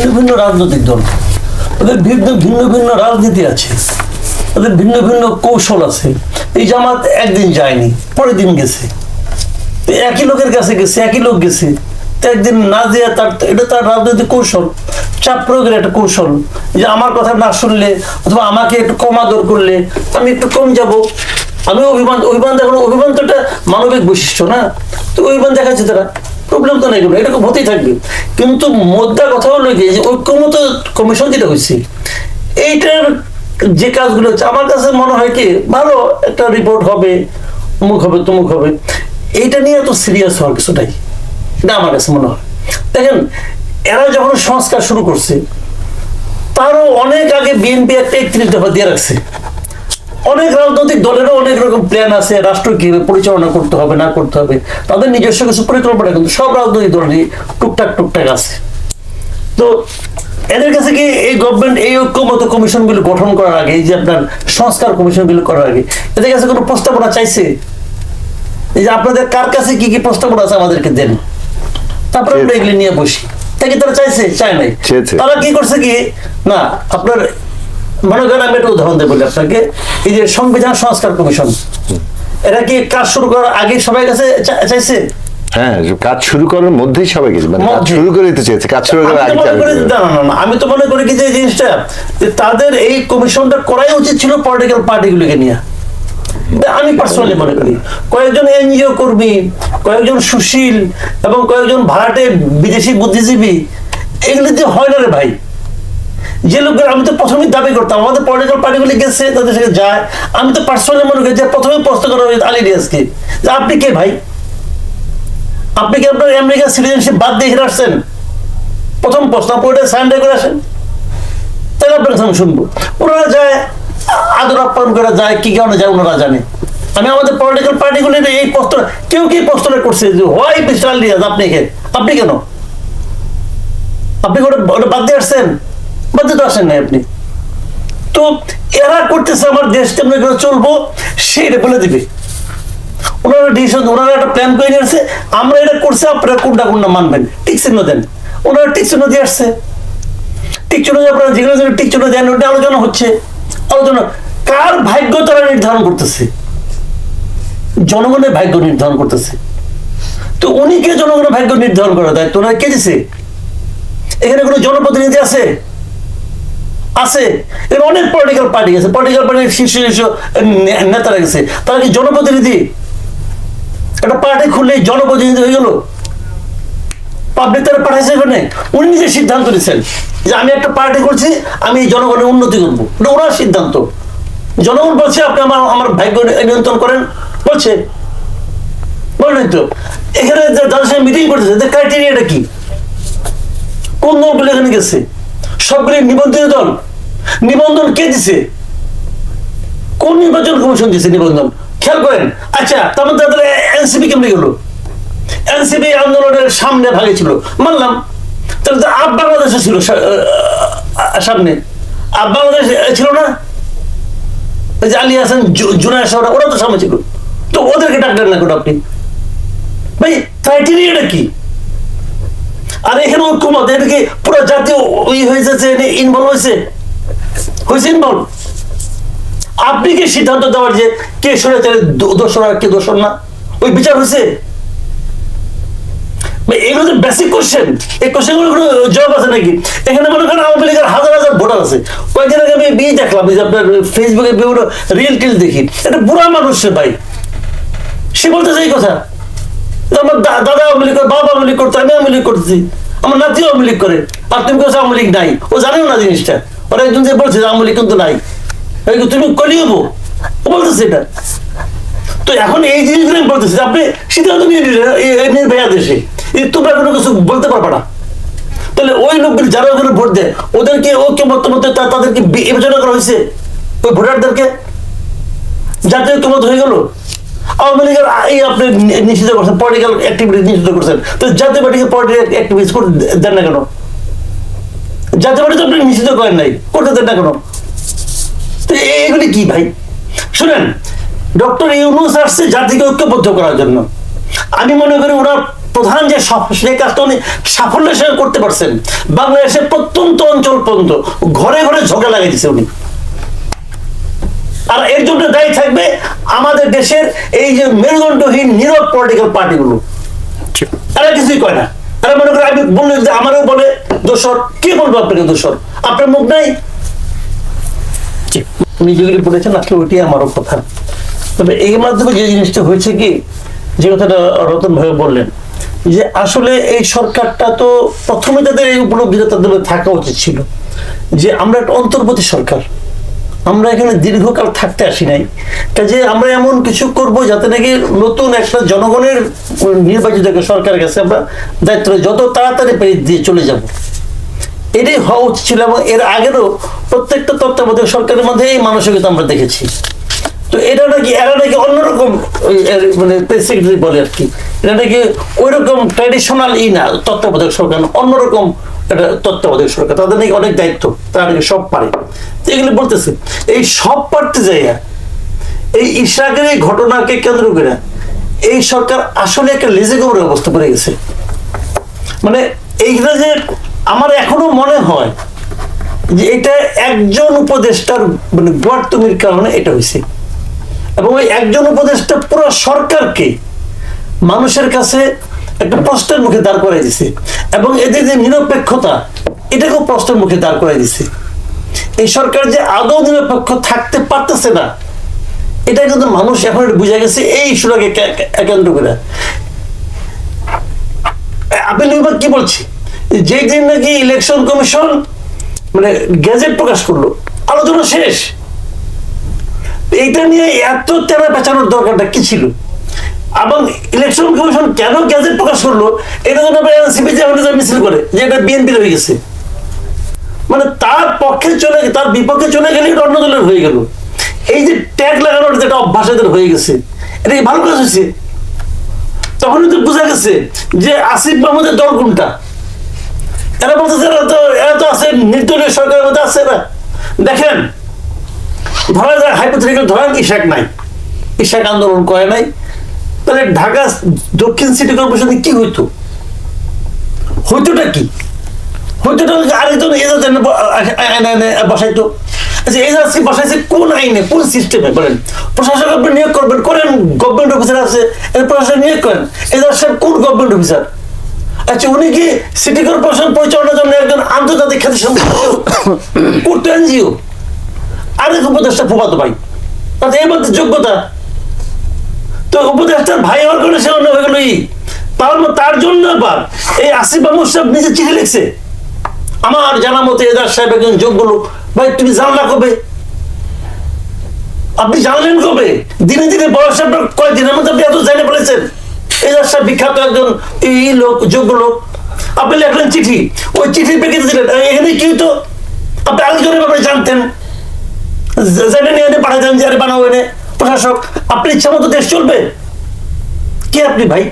ভিন্ন ভিন্ন রাজনৈতিক দল। ওদের ভিন্ন ভিন্ন ভিন্ন রাজনীতি আছে। ওদের ভিন্ন ভিন্ন কৌশল আছে। এই জামাত একদিন যায়নি, পরের দিন গেছে। একই লোকের কাছে গেছে, একই লোক গেছে। একদিন না দিয়ে তার, এটা তার রাজনৈতিক কৌশল, চাপ প্রয়োগের একটা কৌশল। যে আমার কথা না শুনলে অথবা আমাকে একটু কম আদর করলে, আমি একটু কম যাব। আমি অভিমান অভিমান দেখানো অভিমান তো একটা মানবিক বৈশিষ্ট্য না? তো অভিমান দেখাচ্ছে তারা। প্রবলেম তো নেই কোনো এরকম হতেই থাকবে। কিন্তু মোদ্দা কথা হলো যে ঐক্যমত কমিশন যেটা হয়েছে, এইটার যে কাজগুলো হচ্ছে, আমার কাছে মনে হয় কি, ভালো একটা রিপোর্ট হবে, অমুক হবে, তমুক হবে। এইটা নিয়ে এত সিরিয়াস হওয়ার কিছুটাই এটা আমার কাছে মনে হয়। দেখেন, এরা যখন সংস্কার শুরু করছে, তারও অনেক আগে বিএনপি একটা একত্রিশ দফা দিয়ে রাখছে। অনেক রাজনৈতিক দলেরও অনেক রকম প্ল্যান আছে রাষ্ট্র কীভাবে পরিচালনা করতে হবে না করতে হবে। তাদের নিজস্ব কিছু পরিকল্পনা কিন্তু সব রাজনৈতিক দলেরই টুকটাক টুকটাক আছে। তো এদের কাছে কি এই গভর্নমেন্ট এই ঐক্যমত কমিশনগুলো গঠন করার আগে এই যে আপনার সংস্কার কমিশনগুলো করার আগে এদের কাছে কোনো প্রস্তাবনা চাইছে? এই যে আপনাদের কার কাছে কি কি প্রস্তাবনা আছে আমাদেরকে দেন। তারপরে আমরা এগুলি নিয়ে বসি। তাকে তারা চাইছে? চায় নাই। তারা কি করছে কি? না আপনার মনে করেন আমি একটা উদাহরণ দেবো আপনাকে এই যে সংবিধান সংস্কার কমিশন এরা কি কাজ শুরু করার আগে সবাই কাছে চাইছে? হ্যাঁ কাজ শুরু করার মধ্যেই সবাই গেছে মানে কাজ শুরু করে দিতে চেয়েছে কাজ শুরু করার আগে আমি তো মনে করি কি যে জিনিসটা যে তাদের এই কমিশনটা করাই উচিত ছিল পলিটিক্যাল পার্টিগুলোকে নিয়ে। আমি পার্সোনালি মনে করি। কয়েকজন এনজিও কর্মী কয়েকজন সুশীল এবং কয়েকজন ভাড়াটে বিদেশি বুদ্ধিজীবী এগুলো দিয়ে হয় না রে ভাই। যে লোকের আমি তো প্রথমেই দাবি করতাম, আমাদের পলিটিক্যাল পার্টিগুলি গেছে, তাদের সাথে যায়। আমি তো পার্সোনালি মনে করি যে প্রথমে প্রশ্ন করা উচিত আলী রিয়াজকে, যে আপনি কে ভাই? আপনি কি আপনার আমেরিকার সিটিজেনশিপ বাদ দিয়ে হেরে আসছেন? প্রথম প্রশ্ন ওটা সাইন করে আসেন। তাহলে আপনার আমি শুনব। ওনারা যায়, আদর আপ্যায়ন করে যায়, কি কারণে যায় ওনারা জানে। আমি আমাদের পলিটিক্যাল পার্টিগুলির এই প্রশ্ন, কেউ কি প্রশ্নটা করছে যে, হোয়াই মিস্টার আলিয়াজ আপনি কে? আপনি কেন? আপনি ওটা বাদ দিয়ে আসছেন? বাদ তো আসেন নাই আপনি। তো এরা করতেছে আমার দেশ কেমন করে চলবো সেটা বলে দিবে। ওনারা ডিসিশন ওনারা একটা প্ল্যান করে নিয়ে আসছে আমরা এটা করছি, আপনারা কোনটা কোনটা মানবেন। টিক চিহ্ন দেন। ওনারা ঠিক চিহ্ন দিয়ে আসছে। টিক চিহ্ন আপনারা যেগুলো যেগুলো টিক চিহ্ন দেন, ওটা আলোচনা হচ্ছে। আলোচনা, কার ভাগ্য তারা নির্ধারণ করতেছে? জনগণের ভাগ্য নির্ধারণ করতেছে। তো উনি কে জনগণের ভাগ্য নির্ধারণ করা দায়িত্ব? ওনারা কে দিছে? এখানে কোনো জনপ্রতিনিধি আছে? আছে। এর অনেক পলিটিক্যাল পার্টি আছে পলিটিক্যাল পার্টির শীর্ষ শীর্ষ নেতারা গেছে। তারা কি জনপ্রতিনিধি? একটা পার্টি খুললে জনপ্রতিনিধি হয়ে গেল? পাবলিক তারা পাঠাইছে এখানে। উনি নিজে সিদ্ধান্ত যে আমি একটা পার্টি করছি, আমি জনগণের উন্নতি করব। ওনার সিদ্ধান্ত। জনগণ বলছে, আপনি আমার আমার ভাগ্য নিয়ন্ত্রণ করেন। বলছে। বলেন তো? এখানে যাদের সঙ্গে মিটিং করতেছে, এদের ক্রাইটেরিয়াটা কি? কোন দলগুলো এখানে গেছে? সবগুলি নিবন্ধিত দল? নিবন্ধন কে দিছে? কোন নির্বাচন কমিশন দিছে নিবন্ধন? খেয়াল করেন। আচ্ছা মধ্যে তাহলে এনসিপি কেমনি গেল? এনসিপি আন্দোলনের সামনে ভাগে ছিল মানলাম। তাহলে আপ বাংলাদেশে ছিল সামনে। আপ বাংলাদেশ ছিল না? যে আলী হাসান, জু- জুনায়দ সাহরা ওরা তো সামনে ছিল। তো ওদেরকে ডাকলেন না কেন আপনি? ভাই, ক্রাইটেরিয়াটা কি? আর এখানে ঐক্যমত এটা কি পুরো জাতীয় ওই হয়েছে ইনভলভ হয়েছে। ইনভলভ আপনি কি সিদ্ধান্ত দেওয়ার যে কে সরেচারের দোষর আর কে দোষর না? ওই বিচার হয়েছে? এগুলো তো বেসিক কোশ্চেন এই কোনো জবাব আছে নাকি? এখানে মনে করেন আওয়ামী লীগের হাজার হাজার ভোটার আছে। কয়েকদিন আগে আমি বিয়ে দেখলাম যে আপনার ফেসবুকে বিভিন্ন রিল টিল দেখি। এটা বুড়া মানুষ ভাই। সে বলতেছে এই কথা। আমার দাদা আওয়ামী লীগ করে বাবা আওয়ামী লীগ করতো, আমি আওয়ামী লীগ করতেছি। আমার নাতিও আওয়ামী লীগ করে। আর তুমি কোথাও আওয়ামী লীগ নাই। ও জানেও না জিনিসটা। একজন যে বলছে লীগ কিন্তু নাই। তুমি বলতেছে এটা। তো এখন এই জিনিসগুলো আমি বলতেছি আপনি সিদ্ধান্ত নিয়ে দেশে। তোমরা কোনো কিছু বলতে পারবে না। তাহলে ওই লোকগুলো যারা ওখানে ভোট দেয়, ওদেরকে তাদেরকে বিবেচনা করা হয়েছে? ওই ভোটারদেরকে? জাতীয় ঐক্যমত হয়ে গেল। আওয়ামী লীগের এই আপনি নিষিদ্ধ করছেন পলিটিক্যাল অ্যাক্টিভিটি নিষিদ্ধ করছেন। তো জাতীয় পার্টিকে পলিটিক্যাল অ্যাক্টিভিটিস করতে দেন না কেন? জাতীয় পার্টি তো আপনি নিষিদ্ধ করেন নাই। করতে দেন না কেন তো এগুলি কি ভাই? শুনেন ডক্টর ইউনুস আসছে জাতিকে ঐক্যবদ্ধ করার জন্য। আমি মনে করি ওরা প্রধান যে সেই কাজটা উনি সাফল্যের সঙ্গে করতে পারছেন। বাংলাদেশের প্রত্যন্ত অঞ্চল পর্যন্ত ঘরে ঘরে ঝগড়া লাগাই দিচ্ছে উনি। আর এর জন্য দায়ী থাকবে আমাদের দেশের এই যে মেরুদণ্ডহীন নীরব পলিটিক্যাল পার্টিগুলো তারা কিছুই কয় না। তারা মনে করে আমি বললে যে আমারও বলে দোষর? কি বলব আপনাকে দোষর? আপনার মুখ নাই? উনি যেগুলি বলেছেন আসলে ওইটি আমারও কথা। তবে এই মাধ্যমে যে জিনিসটা হয়েছে কি যে কথাটা রতন ভাই বললেন যে আসলে এই সরকারটা তো প্রথমে তাদের এই উপলব্ধিটা তাদের থাকা উচিত ছিল। যে আমরা একটা অন্তর্বর্তী সরকার। আমরা এখানে দীর্ঘকাল থাকতে আসি নাই। কাজে আমরা এমন কিছু করব যাতে নাকি নতুন একটা জনগণের নির্বাচিত সরকারের কাছে আমরা দায়িত্ব যত তাড়াতাড়ি পেয়ে দিয়ে চলে যাব। এটাই হওয়া উচিত ছিল এবং এর আগেরও প্রত্যেকটা তত্ত্বাবধায়ক সরকারের মধ্যে এই মানসিকতা আমরা দেখেছি। তো এটা নাকি, এরা নাকি অন্যরকম মানে প্রেস সেক্রেটারি বলে আর কি। এটা নাকি ওই রকম ট্র্যাডিশনাল ই না, তত্ত্বাবধায়ক সরকার অন্যরকম এটা তত্ত্বাবধায়ক সরকার। তাদের নাকি অনেক দায়িত্ব, তারা নাকি সব পারে। এগুলি বলতেছে, এই সব পারতে যাইয়া, এই ইশরাকের এই ঘটনাকে কেন্দ্র করে এই সরকার আসলে একটা লেজে গোবরের অবস্থা পড়ে গেছে। মানে এইটা যে আমার এখনও মনে হয় যে এটা একজন উপদেষ্টার মানে গোয়ার্তমির কারণে এটা হয়েছে। এবং ওই একজন উপদেষ্টা পুরো সরকারকে মানুষের কাছে একটা প্রশ্নের মুখে দাঁড় করাই দিছে। এবং এদের যে নিরপেক্ষতা, এটাকেও প্রশ্নের মুখে দাঁড় করাই দিছে। এই সরকার যে আদৌ নিরপেক্ষ থাকতে পারতেছে না, এটা কিন্তু মানুষ এখন বুঝে গেছে, এই ইস্যুটাকে কে- করে। এবার কি বলছি? যেই দিন নাকি ইলেকশন কমিশন মানে গ্যাজেট প্রকাশ করল, আলোচনা শেষ। এইটা নিয়ে এত তেরা পেঁচানোর দরকারটা কি ছিল? এবং ইলেকশন কমিশন কেন গ্যাজেট প্রকাশ করল? এটা জন্য মিছিল করে, যে এটা বিএনপির হয়ে গেছে। মানে তার পক্ষে চলে তার বিপক্ষে চলে গেলে অন্য দলের হয়ে গেল। এই যে ট্যাগ লাগানোর যেটা অভ্যাস এদের হয়ে গেছে, এটা কি ভালো কাজ হয়েছে? তখন তো বোঝা গেছে যে আসিফ মাহমুদের দল কোনটা? এরা বলতেছে, এরা তো এরা তো আছে, নির্দলীয় সরকারের মধ্যে আছে না। দেখেন, ধরা যায় হাইপোথেটিক্যাল ধরেন ইশাক নাই। ইশাক আন্দোলন করে নাই। তাহলে ঢাকা দক্ষিণ সিটি কর্পোরেশনে কি হইতো? হইতোটা কি? হইতোটা আরেকজন এজাজ বসাইতো। আচ্ছা এজাজ বসাইছে কোন আইনে, কোন সিস্টেমে বলেন, প্রশাসক আপনি নিয়োগ করবেন, করেন গভর্নমেন্ট অফিসার আছে, এর প্রশাসক নিয়োগ করেন। এজাজ সাহেব কোন গভর্নমেন্ট অফিসার আচ্ছা উনি কি সিটি কর্পোরেশন পরিচালনার জন্য একজন আন্তর্জাতিক খ্যাতি এনজিও। আরেক উপদেষ্টা ভাই, তাতে এর মধ্যে যোগ্যতা? তো উপদেষ্টার ভাই হওয়ার কারণে সে অন্য হয়ে গেল তার তার জন্য আবার এই আসিফ মাহমুদ সাহেব নিজে চিঠি লিখছে। আমার জানা মতে এদার সাহেব একজন যোগ্য লোক। ভাই, তুমি জানলা কবে? আপনি জানলেন কবে? দিনে দিনে বয়স আপনার কয়েকদিনের মধ্যে আপনি এত জানে ফেলেছেন? সাহেব বিখ্যাত একজন ই লোক, যোগ্য লোক। আপনি লেখলেন চিঠি। ওই চিঠি পেকে দিলেন এখানে কি হতো আপনি আরেকজনের ব্যাপারে জানতেন। জেনে নিয়ে এনে পাঠাতেন যে, আরে, বানাও এনে। প্রশাসক, আপনি ইচ্ছা মতো দেশ চলবে? কে আপনি ভাই?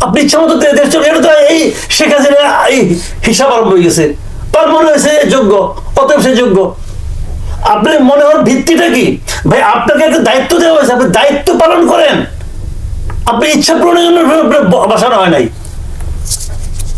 আপনি ইচ্ছা মতো দেশ চলবে? এটা তো এই শেখ হাসিনা, এই হিসাব আরম্ভ হয়ে গেছে। তার মনে হয়েছে যোগ্য, অতএব সে যোগ্য। আপনি মনে হওয়ার ভিত্তিটা কি? ভাই, আপনাকে একটা দায়িত্ব দেওয়া হয়েছে। আপনি দায়িত্ব পালন করেন। আপনি ইচ্ছা পূরণের জন্য বসানো হয় নাই।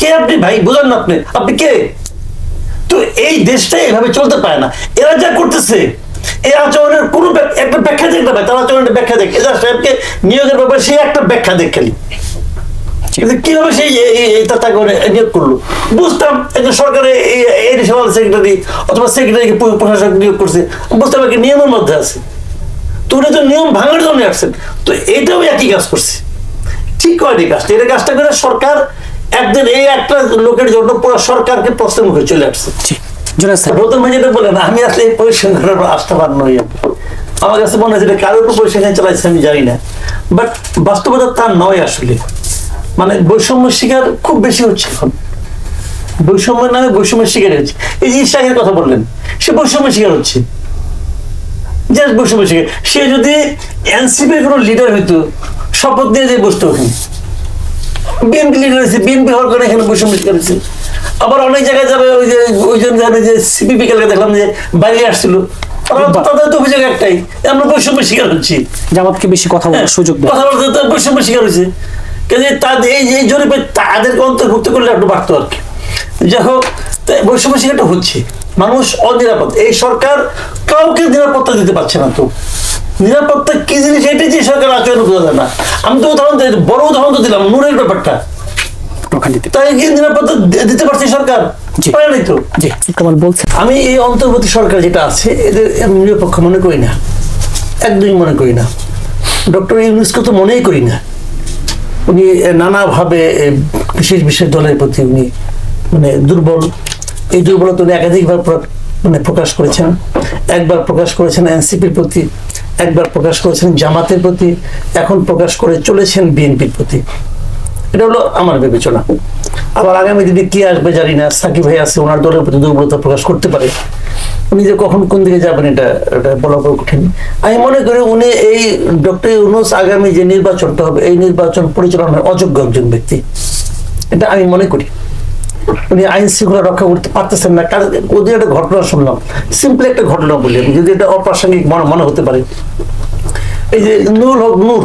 কে আপনি ভাই? বুঝেন না আপনি। আপনি কে? তো এই দেশটা এভাবে চলতে পারে না। এরা যা করতেছে এই আচরণের একটা ব্যাখ্যা দেখতে পায়, তার আচরণের ব্যাখ্যা সাহেবকে নিয়োগের ব্যাপারে সে একটা ব্যাখ্যা কীভাবে তাকে নিয়োগ করল? বুঝতাম একজন সরকারের সেক্রেটারি অথবা সেক্রেটারি প্রশাসক নিয়োগ করছে। বুঝতাম একটা নিয়মের মধ্যে আছে। তো উনি তো নিয়ম ভাঙার জন্য আসছেন। তো এটাও একই কাজ করছে। ঠিক কয়নি কাজটা এটা কাজটা করে সরকার একদিন এই একটা লোকের জন্য পুরো সরকারকে প্রশ্নের মুখে চলে আসছে। যেটা বলেন আমি আসলে এই আস্থাবান নই আমার কাছে মনে হয় যেটা কারোর উপর চালাইছে আমি জানি না। বাট বাস্তবতা তা নয় আসলে। মানে বৈষম্য শিকার খুব বেশি হচ্ছে এখন। বৈষম্যের নামে বৈষম্যের শিকার হচ্ছে। এই যে ইশাকের কথা বললেন সে বৈষম্য শিকার হচ্ছে। জাস্ট বৈষম্য শিকার সে যদি এনসিপির কোনো লিডার হইতো শপথ নিয়ে যে বসতো ওখানে। বিএনপি লিডার হয়েছে বিএনপি হওয়ার কারণে এখানে বৈষম্য শিকার হয়েছে আবার অনেক জায়গায় যাবে ওই যে ওইজন যাবে যে সিপিপি কালকে দেখলাম যে বাইরে আসছিল। তাদের তো অভিযোগ একটাই যে আমরা বৈষম্য শিকার হচ্ছি। জামাতকে বেশি কথা বলার সুযোগ কথা বলতে বৈষম্য শিকার হয়েছে। কিন্তু তাদের এই এই জরিপে তাদেরকে অন্তর্ভুক্ত করলে একটু বাড়তো আর কি। যাই হোক বৈষম্য শিক্ষাটা হচ্ছে। মানুষ অনিরাপদ। এই সরকার কাউকে নিরাপত্তা দিতে পারছে না তো। নিরাপত্তা কি জিনিস? এটাই যে সরকার আচরণ বোঝা না। আমি তো উদাহরণ বড় উদাহরণ তো দিলাম নূরের ব্যাপারটা। তাই কি নিরাপত্তা দিতে পারছে সরকার? পারে তো? জি কামাল বলছেন আমি এই অন্তর্বর্তী সরকার যেটা আছে এদের নিরপেক্ষ মনে করি না। একদমই মনে করি না। ডক্টর ইউনুসকে তো মনেই করি না। উনি নানাভাবে বিশেষ বিশেষ দলের প্রতি উনি মানে দুর্বল। এই দুর্বলতা উনি একাধিকবার মানে প্রকাশ করেছেন, একবার প্রকাশ করেছেন এনসিপির প্রতি, একবার প্রকাশ করেছেন জামাতের প্রতি, এখন প্রকাশ করে চলেছেন বিএনপির প্রতি। এটা হলো আমার বিবেচনা। আবার আগামী দিনে কি আসবে জানি না, সাকিব ভাই আছে, ওনার দলের প্রতি দুর্বলতা প্রকাশ করতে পারে। উনি যে কখন কোন দিকে যাবেন এটা এটা বলা কঠিন। আমি মনে করি উনি এই ডক্টর ইউনুস আগামী যে নির্বাচনটা হবে, এই নির্বাচন পরিচালনার অযোগ্য একজন ব্যক্তি। এটা আমি মনে করি। উনি আইন শৃঙ্খলা রক্ষা করতে পারতেছেন না। কারণ ওদের একটা ঘটনা শুনলাম। সিম্পলি একটা ঘটনা বলি যদি এটা অপ্রাসঙ্গিক মনে মনে হতে পারে। এই যে নূর হক নূর,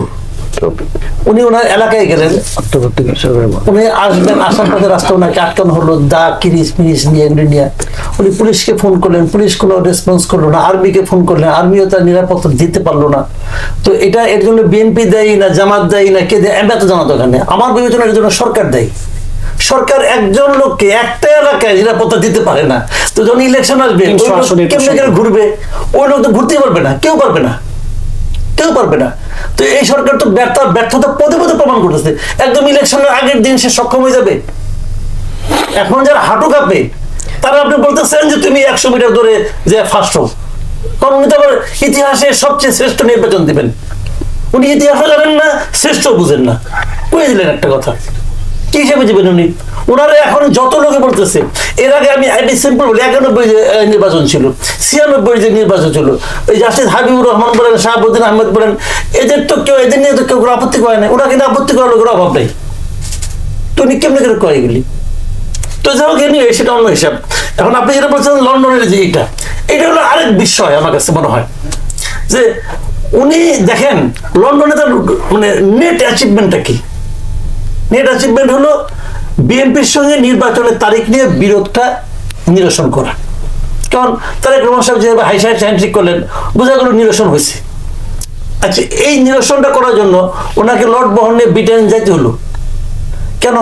উনি ওনার এলাকায় গেলেন। উনি আসবেন, আসার পথে রাস্তা ওনাকে আটকানো হলো, দা কিরিস মিরিস নিয়ে নিয়ে। উনি পুলিশকে ফোন করলেন, পুলিশ কোনো রেসপন্স করল না। আর্মিকে ফোন করলেন, আর্মিও তার নিরাপত্তা দিতে পারল না। তো এটা এর জন্য বিএনপি দেয় না, জামাত দেয় না, কে দেয়? আমি এত জানা দরকার নেই আমার বিবেচনা এর জন্য সরকার দেয়। সরকার একজন লোককে একটা এলাকায় নিরাপত্তা দিতে পারে না। তো যখন ইলেকশন আসবে কেমনে করে ঘুরবে? ওই লোক তো ঘুরতেই পারবে না কেউ পারবে না। কেউ পারবে না। তো এই সরকার তো ব্যর্থ ব্যর্থতা পদে পদে প্রমাণ করতেছে। একদম ইলেকশনের আগের দিন সে সক্ষম হয়ে যাবে। এখন যারা হাঁটু কাঁপে তারা আপনি বলতেছেন যে তুমি একশো মিটার দূরে যে ফার্স্ট হো কারণ উনি তো আবার ইতিহাসে সবচেয়ে শ্রেষ্ঠ নির্বাচন দিবেন। উনি ইতিহাসও জানেন না শ্রেষ্ঠ বুঝেন না। কয়ে দিলেন একটা কথা। কি হিসেবে দিবেন উনি? ওনারা এখন যত লোকে বলতেছে, এর আগে আমি আমি সিম্পল বলি, একানব্বই নির্বাচন ছিল, ছিয়ানব্বই যে নির্বাচন ছিল, এই জাস্টিস হাবিবুর রহমান বলেন, শাহাবুদ্দিন আহমেদ বলেন, এদের তো কেউ, এদের নিয়ে তো কেউ কোনো আপত্তি করে না ওরা কিন্তু আপত্তি করার লোকের অভাব নেই। তো উনি কেমনি করে করে এগুলি? তো যাই হোক এমনি সেটা অন্য হিসাব। এখন আপনি যেটা বলছেন, লন্ডনের যে এইটা এটা হলো আরেক বিষয় আমার কাছে মনে হয়। যে উনি দেখেন, লন্ডনে তার মানে নেট অ্যাচিভমেন্টটা কি? নেট অ্যাচিভমেন্ট হলো বিএনপির সঙ্গে নির্বাচনের তারিখ নিয়ে বিরোধটা নিরসন করা। কারণ তারেক রহমান সাহেব যেভাবে হাইসাই হ্যান্ড্রিক করলেন, বোঝা গেল নিরসন হয়েছে। আচ্ছা এই নিরসনটা করার জন্য ওনাকে লর্ড বহন নিয়ে ব্রিটেন যাইতে হলো। কেন?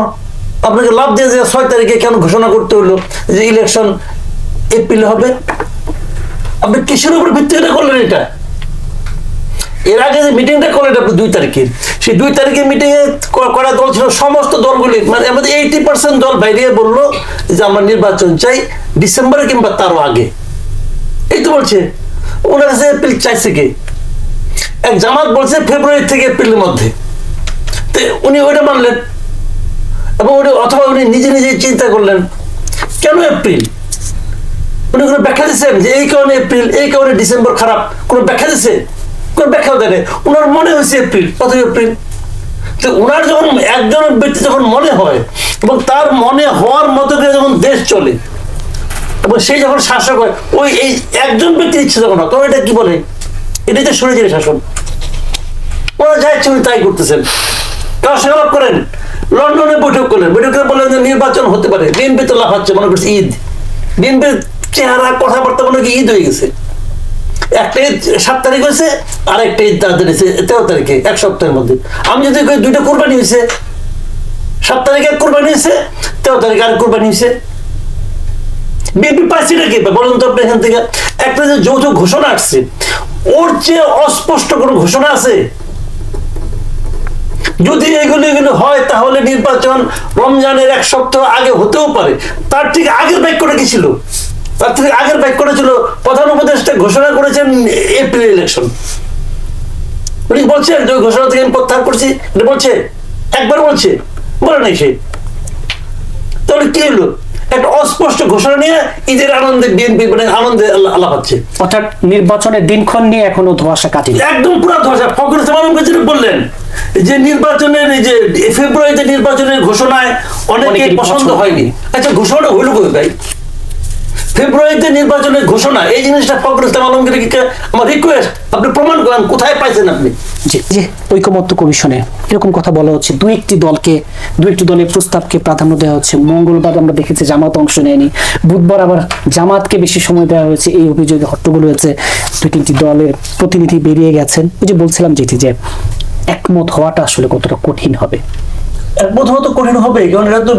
আপনাকে লাভ দিয়ে যে ছয় তারিখে কেন ঘোষণা করতে হলো যে ইলেকশন এপ্রিলে হবে? আপনি কিসের উপর ভিত্তি করে করলেন এটা? এর আগে যে মিটিংটা করলেন আপনি দুই তারিখে, সেই দুই তারিখে মিটিং এ করা দল ছিল সমস্ত দলগুলি মানে আমাদের এইটি পার্সেন্ট দল বাইরে বলল যে আমরা নির্বাচন চাই ডিসেম্বরে কিংবা তারও আগে। এই তো বলছে। ওনার কাছে এপ্রিল চাইছে কে? এক জামাত বলছে ফেব্রুয়ারি থেকে এপ্রিলের মধ্যে। তো উনি ওইটা মানলেন। এবং উনি অথবা উনি নিজে নিজে চিন্তা করলেন, কেন এপ্রিল উনি কোনো ব্যাখ্যা দিচ্ছেন যে এই কারণে এপ্রিল এই কারণে ডিসেম্বর খারাপ, কোনো ব্যাখ্যা দিচ্ছে? কোনো ব্যাখ্যাও দেয়। ওনার মনে হয়েছে এপ্রিল কত এপ্রিল। তো ওনার যখন একজন ব্যক্তি যখন মনে হয়, এবং তার মনে হওয়ার মতো করে যখন দেশ চলে, এবং সেই যখন শাসক হয়, ওই এই একজন ব্যক্তির ইচ্ছে যখন হয়, তখন এটা কি বলে? এটাই তো সরে শাসন। ওরা যা ইচ্ছে তাই করতেছেন। কার সঙ্গে আলাপ করেন, লন্ডনে বৈঠক করলেন। বৈঠক করে বললেন যে নির্বাচন হতে পারে দিন বিএনপি তো লাফাচ্ছে, মনে করছে ঈদ। বিএনপির চেহারা, কথাবার্তা মনে হয় ঈদ হয়ে গেছে। একটা সাত তারিখ হয়েছে, আর তেরো তারিখে, এক সপ্তাহের মধ্যে। আমি যদি দুইটা কোরবানি হয়েছে, সাত তারিখে এক কোরবানি হয়েছে, তেরো তারিখে কোরবানি হয়েছে। বিএনপি নাকি? বলুন তো এখান থেকে। একটা যে যৌথ ঘোষণা আসছে, ওর চেয়ে অস্পষ্ট কোনো ঘোষণা আছে? যদি এগুলো এগুলো হয়, তাহলে নির্বাচন রমজানের এক সপ্তাহ আগে হতেও পারে। তার ঠিক আগের বাক্যটা কি ছিল? তার থেকে আগের বাক্যটা ছিল প্রধান উপদেষ্টা ঘোষণা করেছেন এপ্রিল ইলেকশন উনি বলছেন যে ঘোষণা থেকে আমি প্রত্যাহার করছি। বলছে একবার বলছে বলে নাই সে। তাহলে কি হলো? একটা অস্পষ্ট ঘোষণা নিয়ে ঈদের আনন্দে বিএনপি মানে আনন্দে আল্লাহ আল্লাহ পাচ্ছে। অর্থাৎ নির্বাচনের দিনক্ষণ নিয়ে এখনও ধোয়াশা কাটেনি। একদম পুরো ধসা ফখরুল ইসলাম যেটা বললেন যে নির্বাচনের এই যে ফেব্রুয়ারিতে নির্বাচনের ঘোষণায় অনেকে পছন্দ হয়নি। আচ্ছা ঘোষণা হইল ভাই ফেব্রুয়ারিতে নির্বাচনের ঘোষণা এই জিনিসটা ফখরুল ইসলাম আমার রিকোয়েস্ট আপনি প্রমাণ করেন কোথায় পাইছেন আপনি? যে যে ঐকমত্য কমিশনে এরকম কথা বলা হচ্ছে। দু একটি দলকে দু একটি দলের প্রস্তাবকে প্রাধান্য দেওয়া হচ্ছে। মঙ্গলবার আমরা দেখেছি জামাত অংশ নেয়নি। বুধবার আবার জামাতকে বেশি সময় দেওয়া হয়েছে। এই অভিযোগে হট্টগোল হয়েছে। দুই তিনটি দলের প্রতিনিধি বেরিয়ে গেছেন। ওই যে বলছিলাম যেটি যে একমত হওয়াটা আসলে কতটা কঠিন হবে। একমত হওয়া তো কঠিন হবে কারণ এটা তো